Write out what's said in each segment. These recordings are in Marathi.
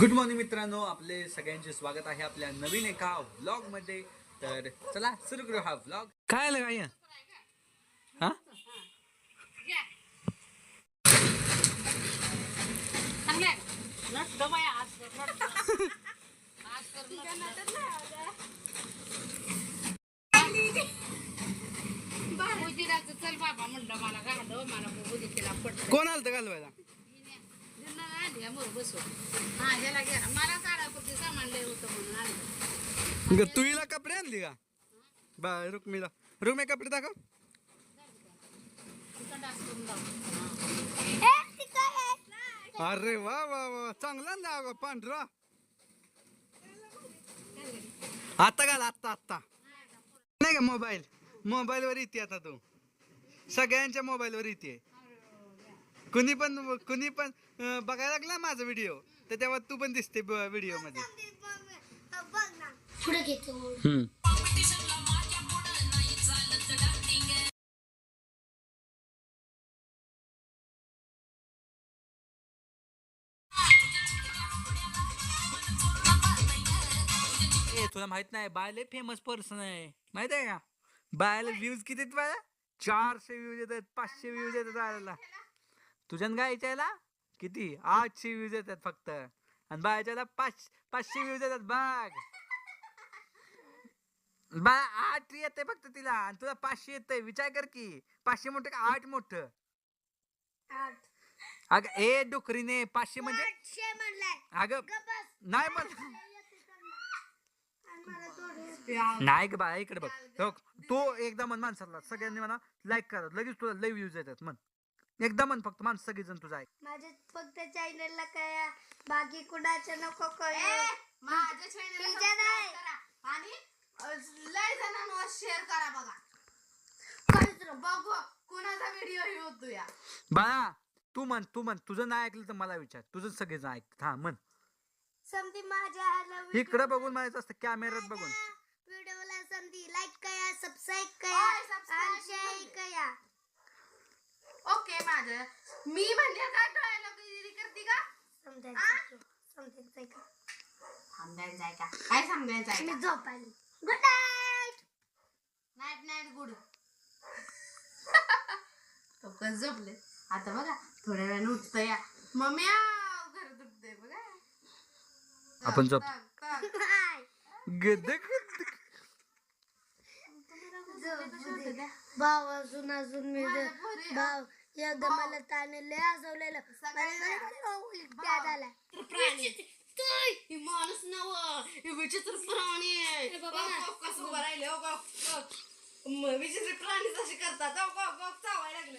गुड मॉर्निंग मित्रांनो. आपले सगळ्यांचे स्वागत आहे आपल्या नवीन एका व्लॉगमध्ये तर चला सुरू करू हा व्लॉग काय आलं काय हा? चल पट कोण आलं तर घालवायला? आली मोर बसू. हा ह्याला घ्या. मला काढापुरती सामान लय होतं म्हणून आणलं ग- तू हिला कपडे आणली का? बा रुक्मीला. रुक्मी कपडे दाखव. अरे वा वा वा चांगला आणला अगं पांढरा. आता घाल आत्ता आत्ता नाही का मोबाईल? मोबाईल वर येते आता तू. सगळ्यांच्या मोबाईल वर येते कुणी पण कुणी पण बघायला लागला माझा व्हिडिओ तर तेव्हा तू पण दिसते व्हिडिओमध्ये. पुढे घेतो. तुला माहीत नाही बायले फेमस पर्सन आहे. माहीत आहे का? बायला व्ह्यूज किती बाया चारशे व्ह्यूज येतात पाचशे व्ह्यूज येतात बायला तुझ्यान गायच्याला किती? आठशे व्ह्यूज येतात फक्त. आणि बायच्याला पाच पाचशे व्ह्यूज येतात बघ बा आठ येते फक्त तिला. आणि तुला पाचशे येतंय. विचार कर की. पाचशे मोठं का आठ मोठं? अग ए डुकरीने पाचशे म्हणजे अगं. नाही म्हण आणि मला थोडे नाही ग बाळा इकडे बघ. तो एकदा म्हण माणसाला. सगळ्यांनी म्हणा लाईक करा. लगेच तुला लई व्ह्यूज येतात म्हण. एकदा म्हण फक्त माणसं सगळेजण तुझा ऐक. माझ्या फक्त चॅनलला काय बाकी कुणाचं नको करू माझ्या तुझ्या चॅनल नाही. करा. आणि अ, लय जणांना शेअर करा बघा. बघू कुणाचा व्हिडिओ हे होतो या बाळा तू म्हण तू म्हण. तुझं नाही ऐकलं तर मला विचार. तुझं सगळेजण ऐक. हा म्हण. समधी माझ्या ह्याला इकडे बघून म्हणायचं असतं कॅमेऱ्यात बघून. व्हिडिओला समधी. लाईक करा सबस्क्राईब करा. subscribe आणि शेअर करा. ओके माझं मी म्हणजे काय डायलॉग करते का? समजायचं समजायचं का? समजायचं आहे का? काय समजायचं आहे मी good night night night good तो कस झोपले. आता बघा थोड्या वेळाने उठतो या मम्मी आव, घर दुखते बघा. आपण झोप. भाव अजून अजून मी माझ्या भाव एकदा मला ताने लय हसवलेलं ही. माणूस नव. हे विचित्र प्राणी आहे. बघ, कसं उभं राहिले हो बघ. म- विचित्र प्राणी कसे करतात. हो चावायला लागले.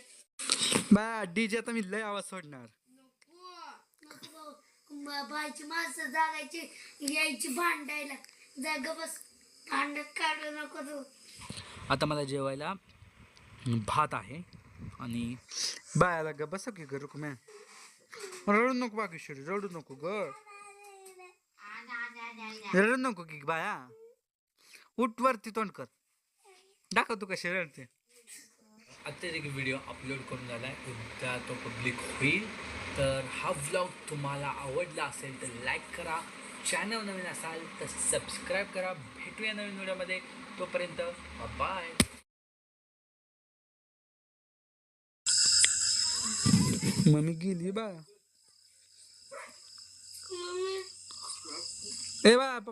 बा डीजे आता मी लय आवाज सोडणार. नको. बायची माणसं जागायची यायची भांडायला. जाग बस. भांडत काढू नको तू. आता मला जेवायला भात आहे. आणि बायाला ग बस की ग रुकम्या रडू नको बागेश्वरी रडू नको ग। रडू नको की बाया? उठ वरती तोंड कर। दाखव तू कशी रडते। आता एक व्हिडिओ अपलोड करून झाला आहे उद्या तो पब्लिक होईल तर हा व्लॉग तुम्हाला आवडला असेल तर लाईक करा. चॅनल नवीन असाल तर सबस्क्राईब करा. भेटूया नवीन व्हिडिओमध्ये तोपर्यंत बाय मम्मी गेली बा ए बा पप्पा